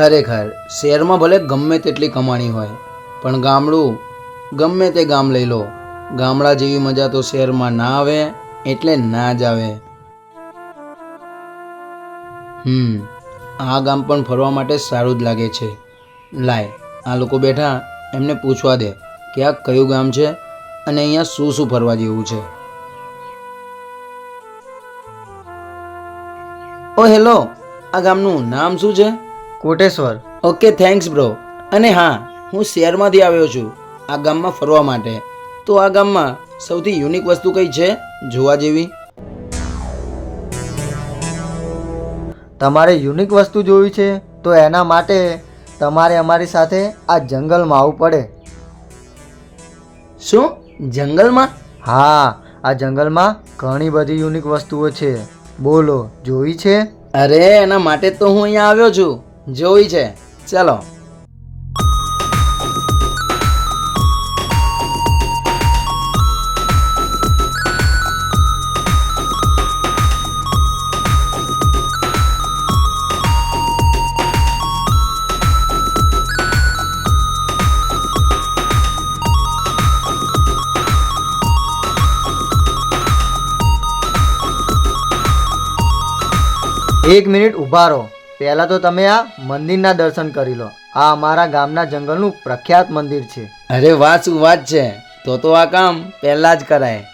ખરેખર, શહેરમાં ભલે ગમે તેટલી કમાણી હોય, પણ ગામડું, ગમે તે ગામ લઈ લો, ગામડા જેવી મજા તો શહેરમાં ના આવે, એટલે ના જ આવે. હમ, આ ગામ પણ ફરવા માટે સારું જ લાગે છે. લાય, આ લોકો બેઠા એમને પૂછવા દે કે આ કયું ગામ છે અને અહીંયા શું શું ફરવા જેવું છે. ઓ, હેલો, આ ગામનું નામ શું છે? કોટેશ્વર. ઓકે થેન્ક્સ બ્રો અને હા, હું શહેરમાંથી આવ્યો છું, આ ગામમાં ફરવા માટે. તો આ ગામમાં સૌથી યુનિક વસ્તુ કઈ છે, જોવા જેવી? તમારે યુનિક વસ્તુ જોવી છે, તો એના માટે તમારે અમારી સાથે આ જંગલમાં આવવું પડે. શું? જંગલમાં? હા, આ જંગલમાં ઘણી બધી યુનિક વસ્તુઓ છે. બોલો, જોઈ છે? અરે, એના માટે તો હું અહીંયા આવ્યો છું. જોઈ છે. ચાલો. એક મિનિટ ઊભા રહો. પહેલાં તો તમે આ મંદિરના દર્શન કરી લો. આ અમારા ગામના જંગલનું પ્રખ્યાત મંદિર છે. અરે વાત શું વાત છે? તો તો આ કામ પહેલા જ કરાય.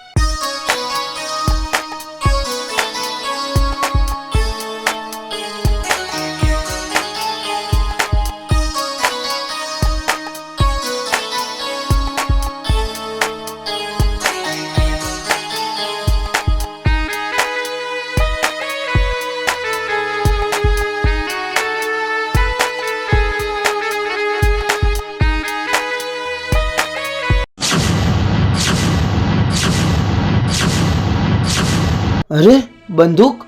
અરે બંદૂક?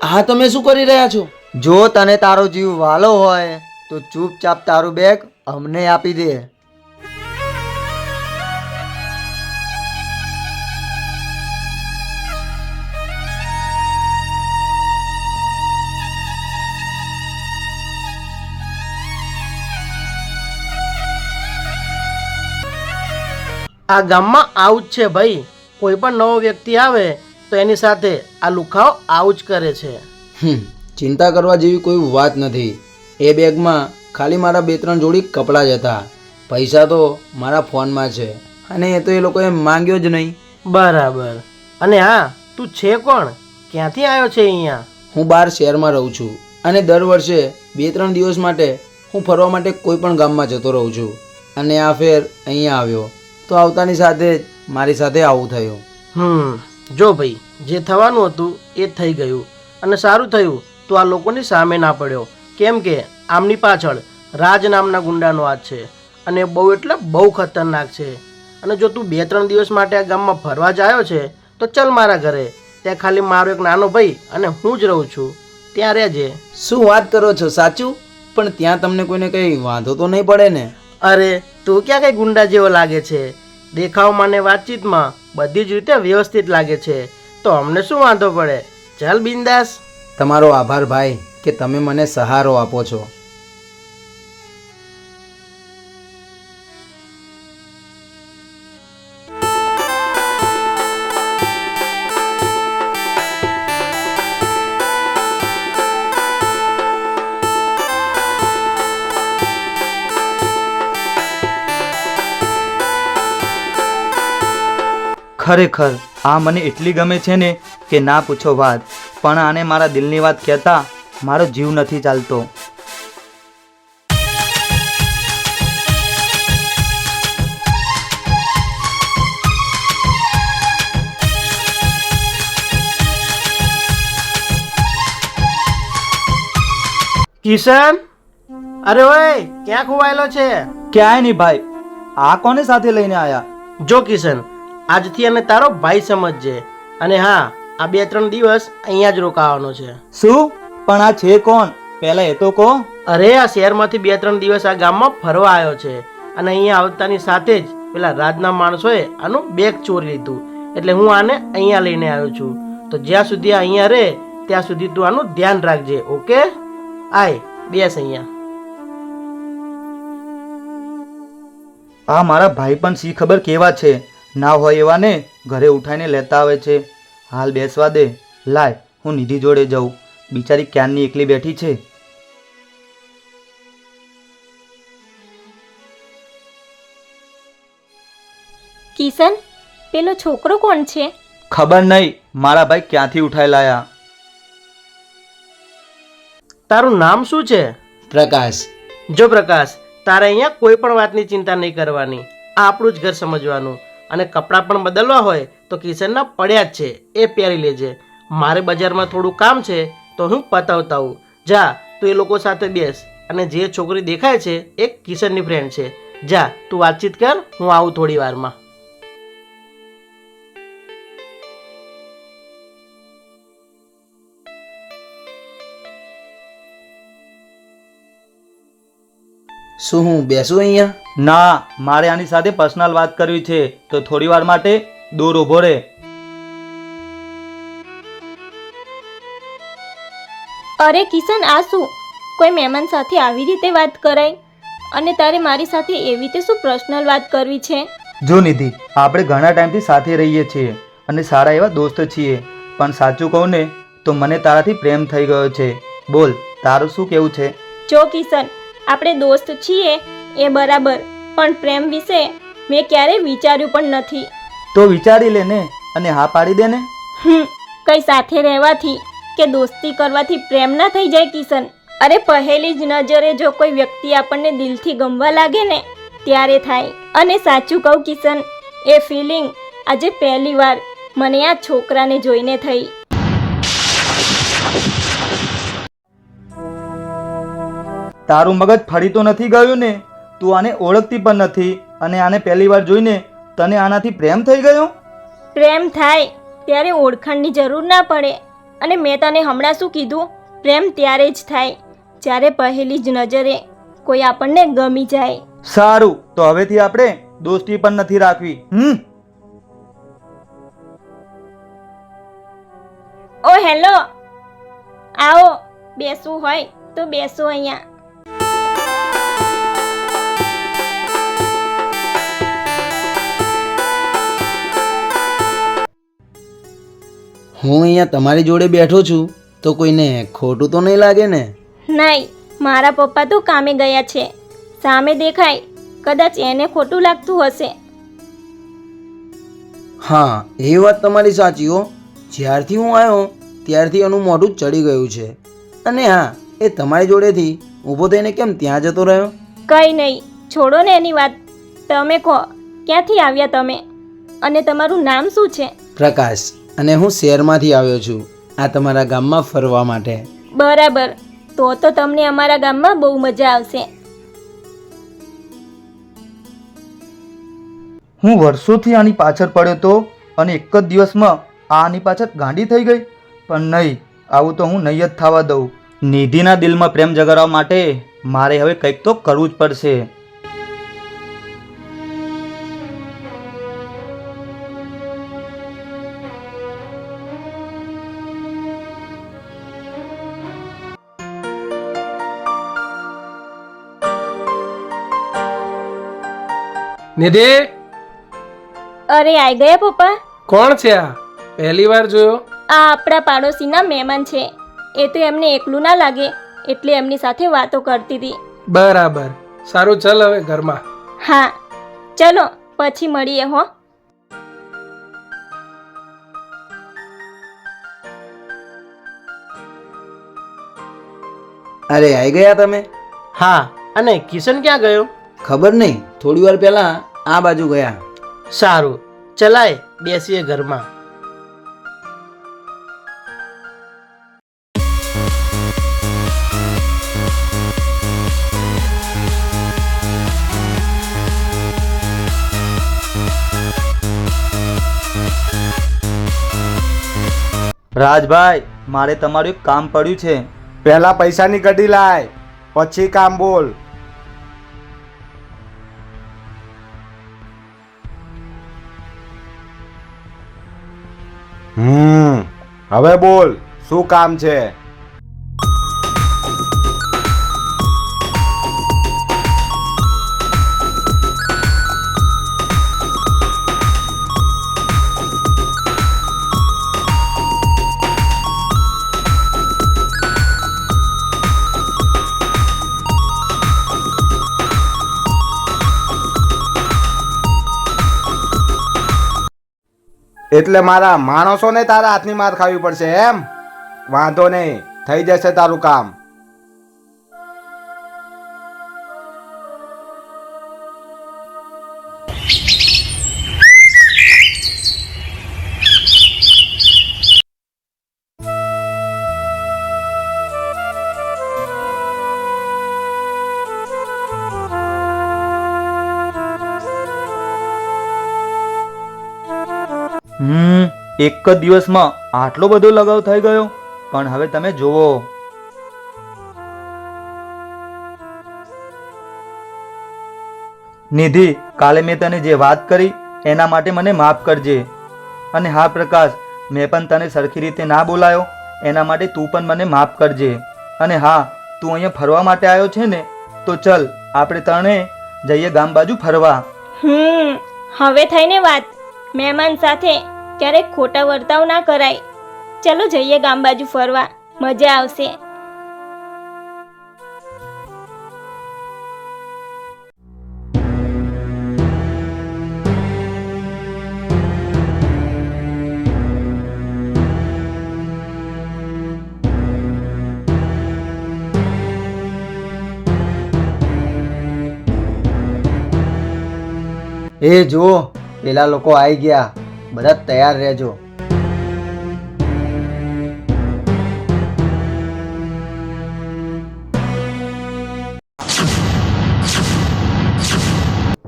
આ તમે શું કરી રહ્યા છો? જો તને તારો જીવ વાલો હોય તો ચૂપચાપ તારું બેગ અમને આપી દે. આ ગામમાં આવું જ છે ભાઈ. કોઈ પણ નવો વ્યક્તિ આવે તો એની સાથે આ લુખાઓ આવું જ કરે છે. હમ, ચિંતા કરવા જેવી કોઈ વાત નથી. એ બેગમાં ખાલી મારા બે ત્રણ જોડી કપડાં જ હતા. પૈસા તો મારા ફોનમાં છે. અને એ તો એ લોકોએ માંગ્યો જ નહીં. બરાબર. અને હા તું છે કોણ? ક્યાંથી આવ્યો છે અહીંયા? હું બહાર શહેરમાં રહું છું. અને દર વર્ષે બે ત્રણ દિવસ માટે હું ફરવા માટે કોઈ પણ ગામમાં જતો રહું છું. અને આ ફેર અહીંયા આવ્યો. તો આવતાની સાથે જ મારી સાથે આવું થયું. હમ જો ભાઈ જે થવાનું હતું એ થઈ ગયું અને સારું થયું તો આ લોકોની સામે ના પડ્યો. કેમ કે આમની પાછળ રાજ નામના ગુંડાનો હાથ છે અને બહુ એટલે બહુ ખતરનાક છે. અને જો તું બે ત્રણ દિવસ માટે આ ગામમાં ફરવા જ આવ્યો છે તો ચલ મારા ઘરે. ત્યાં ખાલી મારો એક નાનો ભાઈ અને હું જ રહું છું. ત્યાં રહેજે શું વાત કરો છો સાચું? પણ ત્યાં તમને કોઈને કંઈ વાંધો તો નહીં પડે ને? અરે તું ક્યાં કંઈ ગુંડા જેવો લાગે છે? દેખાવમાં ને વાતચીતમાં બધી જ રીતે વ્યવસ્થિત લાગે છે. તો અમને શું વાંધો પડે? ચાલ બિંદાસ. તમારો આભાર ભાઈ કે તમે મને સહારો આપો છો. ખરેખર આ મને એટલી ગમે છે ને કે ના પૂછો વાત. પણ આને મારા દિલની વાત કહેતા મારો જીવ નથી ચાલતો. કિશન? અરે ઓય ક્યાં ખોવાયેલો છે? ક્યાંય નહીં ભાઈ. આ કોને સાથે લઈને આયા? જો કિશન આજથી અને તારો ભાઈ સમજજે અને હા આ બે ત્રણ દિવસ અહીંયા જ રોકાવાનો છે. શું? પણ આ છે કોણ? પહેલા એ તો કહો. અરે આ શહેરમાંથી બે ત્રણ દિવસ આ ગામમાં ફરવા આવ્યો છે. અને અહીંયા આવતાની સાથે જ પેલા રાજના માણસોએ આનું બેગ ચોરી લીધું. એટલે હું આને અહીંયા લઈને આવ્યો છું. તો જ્યાં સુધી આ અહીંયા રહે ત્યાં સુધી તું આનું ધ્યાન રાખજે ઓકે? આય બેસ અહીંયા. આ મારા ભાઈ પણ સી ખબર કેવા છે? ના હોય એવા ને ઘરે ઉઠાઈને લેતા આવે છે. હાલ બેસવા દે. લાય હું નિધિ જોડે જાઉં. બિચારી ક્યારની એકલી બેઠી છે? કિશન પેલો છોકરો કોણ છે? ખબર નહીં. મારા ભાઈ ક્યાંથી ઉઠાઈ લાયા? તારું નામ શું છે? પ્રકાશ. જો પ્રકાશ તારે અહીંયા કોઈ પણ વાતની ચિંતા નહીં કરવાની. આ આપણું જ ઘર સમજવાનું. અને કપડાં પણ બદલવા હોય તો કિશનના પડ્યા જ છે, એ પહેરી લેજે. મારે બજારમાં થોડું કામ છે, તો હું પતાવતા હું જા, તું એ લોકો સાથે બેસ. અને જે છોકરી દેખાય છે, એ કિશનની ફ્રેન્ડ છે. જા, તું વાતચીત કર, હું આવું થોડી વારમાં. શું હું બેસું અહીંયા? ના મારે આની સાથે પર્સનલ વાત કરવી છે તો થોડી વાર માટે દૂર ઊભો રહે અરે કિશન આ શું? કોઈ મહેમાન સાથે આવી રીતે વાત કરાય? અને તારે મારી સાથે એવી રીતે શું પર્સનલ વાત કરવી છે? જો નિધિ આપણે ઘણા ટાઈમથી સાથે રહીએ છીએ અને સારા એવા દોસ્ત છીએ. પણ સાચું કહું ને તો મને તારાથી પ્રેમ થઈ ગયો છે. બોલ તારું શું કેવું છે? જો કિશન આપણે દોસ્ત છીએ એ બરાબર. પણ પ્રેમ વિશે મેં ક્યારેય વિચાર્યું પણ નથી. તો વિચારી લે ને અને હા પાડી દે ને. હમ કઈ સાથે રહેવાથી કે દોસ્તી કરવાથી પ્રેમ ના થઈ જાય કિશન. અરે પહેલી જ નજરે જો કોઈ વ્યક્તિ આપણને દિલથી ગમવા લાગે ને ત્યારે થાય. અને સાચું કહું કિશન એ ફિલિંગ આજે પહેલી વાર મને આ છોકરાને જોઈને થઈ. તારું મગજ ફરી તો નથી ગયું ને? તું આને ઓળખતી પણ નથી અને આને પહેલી વાર જોઈને તને આનાથી પ્રેમ થઈ ગયો? પ્રેમ થાય ત્યારે ઓળખાણની જરૂર ના પડે. અને મેં તને હમણાં શું કીધું? પ્રેમ ત્યારે જ થાય જ્યારે પહેલી જ નજરે કોઈ આપણને ગમી જાય. સારું તો હવેથી આપણે દોસ્તી પણ નથી રાખવી. હમ? ઓ હેલો. આવો બેસવું હોય તો બેસો અહીંયા. હું અહીંયા તમારી જોડે બેઠો છું તો કોઈને ખોટું તો નહીં લાગે ને? નહીં મારા પપ્પા તો કામે ગયા છે. સામે દેખાય કદાચ એને ખોટું લાગતું હશે. હા એ વાત તમારી સાચી હો. જ્યારથી હું આવ્યો ત્યારથી એનું મોઢું ચડી ગયું છે. અને હા એ તમારી જોડેથી ઊભો થઈને કેમ ત્યાં જતો રહ્યો? કંઈ નહીં છોડો ને એની વાત. તમે કહો ક્યાંથી આવ્યા તમે? અને તમારું નામ શું છે? પ્રકાશ અને હું શહેરમાંથી આવ્યો છું આ તમારા ગામમાં ફરવા માટે. બરાબર. તો તો તમને અમારા ગામમાં બહુ મજા આવશે. હું વર્ષોથી આની પાછળ પડ્યો તો અને એક જ દિવસમાં આની પાછળ ગાંડી થઈ ગઈ. પણ નહીં આવું તો હું નહીં જ થવા દઉં. નિધિના દિલમાં પ્રેમ જગાડવા માટે મારે હવે કંઈક તો કરવું જ પડશે. નિધિ? અરે આઈ ગયા પપ્પા? કોણ છે આ? પહેલી વાર જોયો? આ આપણા પાડોશીના મહેમાન છે. એ તો એમને એકલું ના લાગે એટલે એમની સાથે વાતો કરતી હતી. બરાબર. સારું ચાલ હવે ઘરમાં. હા. ચલો પછી મળીએ હો. અરે આવી ગયા તમે? હા અને કિશન ક્યાં ગયો? ખબર નહીં થોડી વાર પહેલાં આ બાજુ ગયા. સારું ચલાય બેસીએ ઘરમાં. રાજભાઈ મારે તમારું એક કામ પડ્યું છે. પહેલા પૈસાની કઢી લાય પછી કામ બોલ. હવે બોલ શું કામ છે? એટલે મારા માણસોને તારા હાથની માર ખાવી પડશે, એમ? વાંધો નહીં, થઈ જશે તારું કામ. એક જ દિવસમાં આટલો બધો લગાવ થઈ ગયો. પણ હવે તમે જુઓ. નિધિ, કાલે મેં તને જે વાત કરી, એના માટે મને માફ કરજે. અને હા, પ્રકાશ, મેં પણ તને સરખી રીતે ના બોલાયો, એના માટે તું પણ મને માફ કરજે. અને હા, તું અહીંયા ફરવા માટે આવ્યો છે ને, તો ચલ, આપણે ત્રણે જઈએ ગામ બાજુ ફરવા. હમ, હવે થઈને વાત. મહેમાન સાથે ક્યારેક ખોટા વર્તાવ ના કરાય. ચાલો જઈએ ગામ બાજુ ફરવા. મજા આવશે. એ જુઓ, પેલા લોકો આવી ગયા. બધા તૈયાર રહેજો.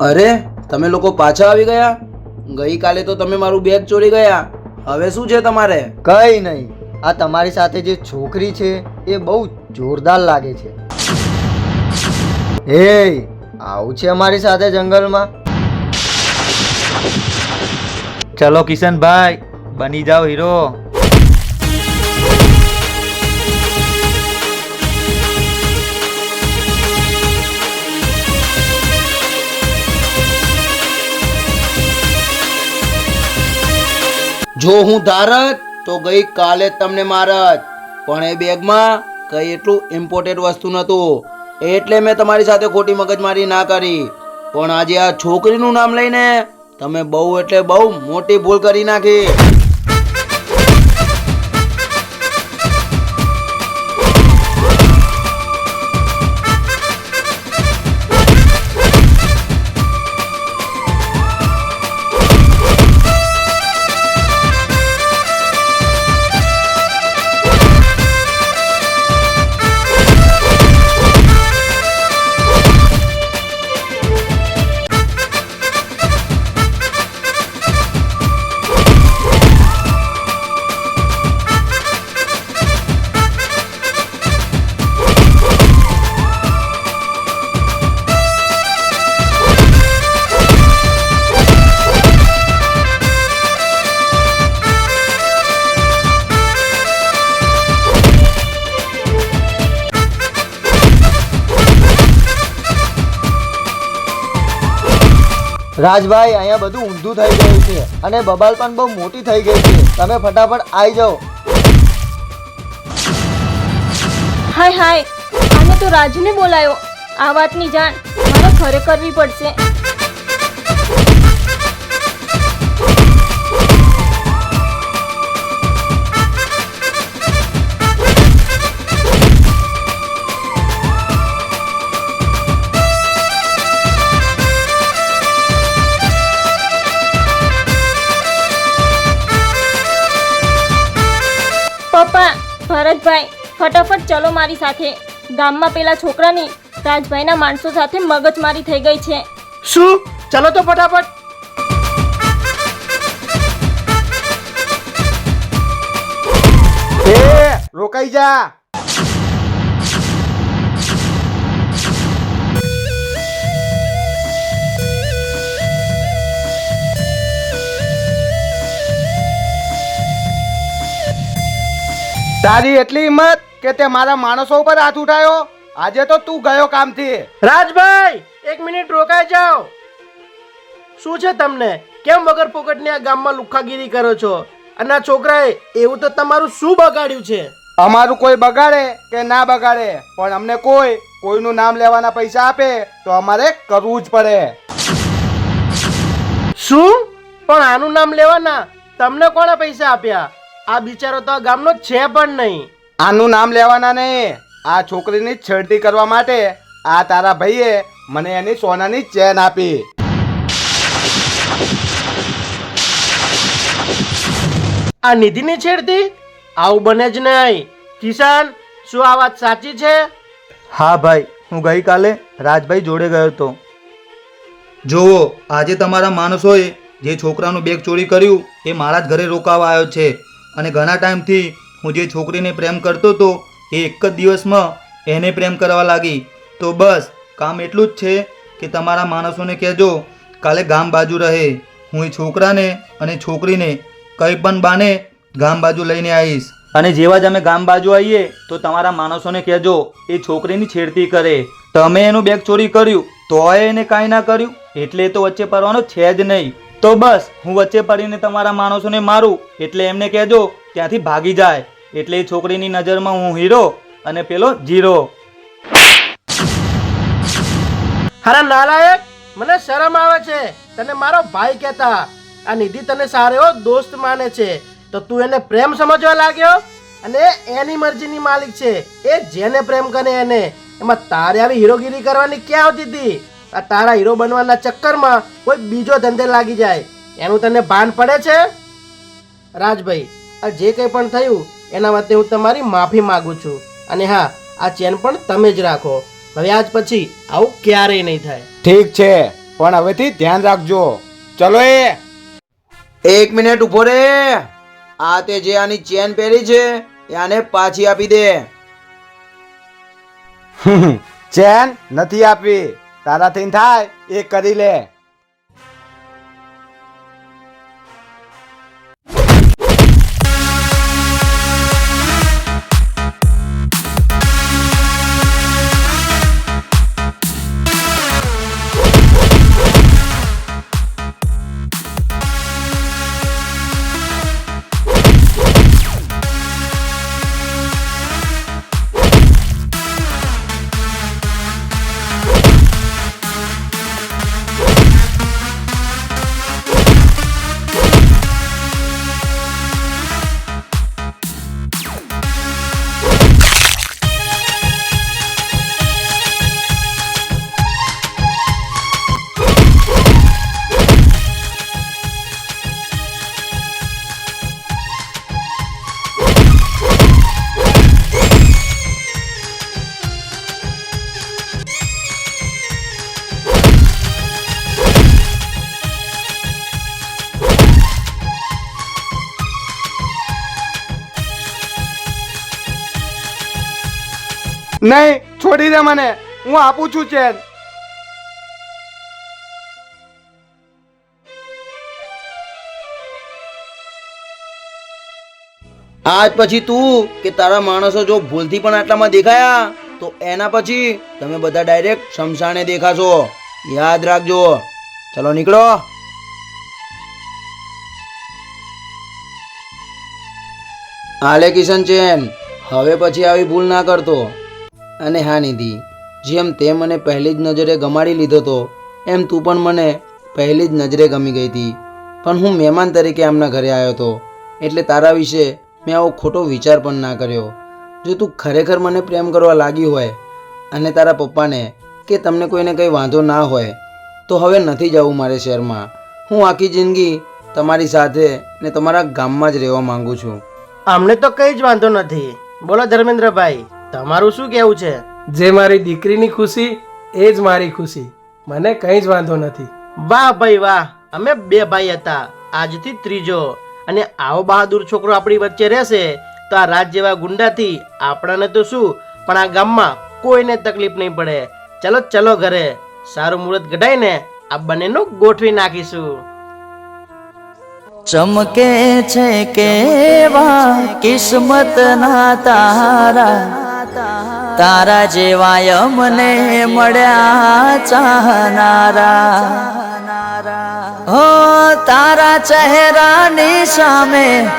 અરે તમે લોકો પાછા આવી ગયા? ગઈકાલે તો તમે મારું બેગ ચોરી ગયા. હવે શું છે તમારે? કઈ નહીં. આ તમારી સાથે જે છોકરી છે એ બહુ જોરદાર લાગે છે. હે આવું છે અમારી સાથે જંગલમાં? ચલો કિશનભાઈ, બની જાઓ હીરો. જો હું ધારત, તો ગઈ કાલે તમને મારત. પણ એ બેગમાં કઈ એટલું ઇમ્પોર્ટેન્ટ વસ્તુ નહોતું. એટલે મેં તમારી સાથે ખોટી મગજમારી ના કરી. પણ આજે આ છોકરીનું નામ લઈને તમે બહુ એટલે બહુ મોટી ભૂલ કરી નાખી. રાજભાઈ, અહીંયા બધું ઊંધું થઈ ગયું છે અને બબાલ પણ બહુ મોટી થઈ ગઈ છે. તમે ફટાફટ આવી જાઓ. હાય હાય. આને તો રાજને બોલાયો. આ વાતની જાણ મારે ખરે કરવી પડશે. ચલો મારી સાથે. ગામમાં પેલા છોકરાની રાજભાઈના માણસો સાથે મગજમારી થઈ ગઈ છે. શું? ચલો તો ફટાફટ. રોકાઈ જા. તારી એટલી હિંમત કે તે મારા માણસો ઉપર હાથ ઉઠાયો? આજે તો તું ગયો કામથી. રાજભાઈ એક મિનિટ રોકાઈ જાઓ. શું છે તમને? કેમ વગર પોકટની આ ગામમાં લુખ્ખાગીરી કરો છો? અને આ છોકરાએ એવું તો તમારું શું બગાડ્યું છે? અમારું કોઈ બગાડે કે ના બગાડે પણ અમને કોઈ કોઈનું નામ લેવાના પૈસા આપે તો અમારે કરવું જ પડે. શું? પણ આનું નામ લેવાના? તમને કોણે પૈસા આપ્યા? આ બિચારો તો આ ગામનો છે પણ નહીં. આનું નામ લેવાના નહીં આ છોકરીની છેડતી કરવા માટે આ તારા ભાઈએ મને એની સોનાની ચેન આપી. આ નિધિની છેડતી? આવું બને જ નહીં. કિશાન શું આ વાત સાચી છે? હા ભાઈ હું ગઈકાલે રાજભાઈ જોડે ગયો હતો. જુઓ આજે તમારા માણસોએ જે છોકરાનું બેગ ચોરી કર્યું એ મારા જ ઘરે રોકાવા આવ્યો છે. અને ઘણા ટાઈમથી હું જે છોકરીને પ્રેમ કરતો હતો, એ એક જ દિવસમાં એને પ્રેમ કરવા લાગી. તો બસ, કામ એટલું જ છે કે તમારા માણસોને કહેજો, કાલે ગામ બાજુ રહે. હું એ છોકરાને અને છોકરીને કંઈ પણ બાને ગામ બાજુ લઈને આવીશ. અને જેવા જ અમે ગામ બાજુ આવીએ, તો તમારા માણસોને કહેજો, એ છોકરીની છેડતી કરે. તમે એનું બેગ ચોરી કર્યું, તોય એને કાંઈ ના કર્યું. એટલે તો વચ્ચે પડવાનો છે જ નહીં. તો બસ, હું વચ્ચે પડીને તમારા માણસોને મારું, એટલે એમને કહેજો ત્યાંથી ભાગી જાય. એટલે એ છોકરીની નજરમાં હું હીરો અને પેલો જીરો. હારા નાલાયક, મને શરમ આવે છે. તને મારો ભાઈ કહેતા. આ નિધિ તને સારો દોસ્ત માને છે. તો તું એને પ્રેમ સમજવા લાગ્યો? અને એની મરજીની માલિક છે. એ જેને પ્રેમ કરે એને. એમાં તારે આવી હીરોગીરી કરવાની ક્યાં આવતી હતી? આ તારા હીરો બનવાના ચક્કરમાં કોઈ બીજો ધંધે લાગી જાય. એનું તને ભાન પડે છે? રાજભાઈ આ જે કંઈ પણ થયું એના માટે હું તમારી માફી માગું છું. અને હા આ ચેન પણ તમે જ રાખો. હવે આજ પછી આવું ક્યારેય નહીં થાય. ઠીક છે પણ હવેથી ધ્યાન રાખજો. ચલો એ. એક મિનિટ ઊભો રે. આ તે જે આની ચેન પહેરી છે એ આને પાછી આપી દે. ચેન નથી આપવી તારાથી થાય એ કરી લે. નહીં, છોડી દે મને. હું આપું છું ચેન. આજ પછી તું કે તારા માણસો જો ભૂલથી પણ આટલામાં દેખાયા, તો એના પછી તમે બધા ડાયરેક્ટ શમશાને દેખાશો. યાદ રાખજો. ચલો નીકળો. હાલે કિશન ચેન, હવે પછી આવી ભૂલ ના કરતો. અને હા નિધિ જેમ તે મને પહેલી જ નજરે ગમાડી લીધો તો, એમ તું પણ મને પહેલી જ નજરે ગમી ગઈ હતી પણ હું મહેમાન તરીકે આમના ઘરે આવ્યો હતો એટલે તારા વિશે મેં આવો ખોટો વિચાર પણ ના કર્યો. જો તું ખરેખર મને પ્રેમ કરવા લાગી હોય, અને તારા પપ્પાને કે તમને કોઈને કંઈ વાંધો ના હોય, તો હવે નથી જવું મારે શહેરમાં. હું આખી જિંદગી તમારી સાથે ને તમારા ગામમાં જ રહેવા માંગુ છું. અમને તો કંઈ જ વાંધો નથી. બોલો ધર્મેન્દ્રભાઈ. તમારું શું કહેવું છે? જે મારી દીકરીની ખુશી એ જ મારી ખુશી. મને કંઈ જ વાંધો નથી. વાહ ભાઈ વાહ અમે બે ભાઈ હતા. આજથી ત્રીજો. અને આવો બહાદુર છોકરો આપણી વચ્ચે રહેશે તો આ રાજ જેવા ગુંડાથી આપણાને તો શું? પણ આ ગામમાં કોઈને તકલીફ નહીં પડે. ચલો ચલો ઘરે. સારું મુહૂર્ત ઘડાઈને આ બંનેનું ગોઠવી નાખીશું. ચમકે છે કેવા કિસ્મત ના તારા તારા જેવા મને મળ્યા ચાહનારા. હો, તારા ચહેરાની સામે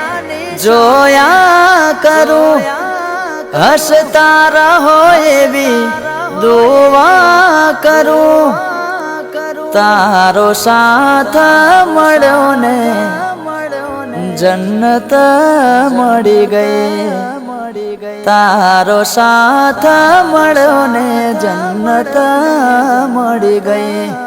જોયા કરું. હસતા રહો એવી દુવા કરું. તારો સાથ મળ્યો ને જન્નત મળી ગઈ. તારો સાથ મળ્યો ને જન્નત મળી ગઈ.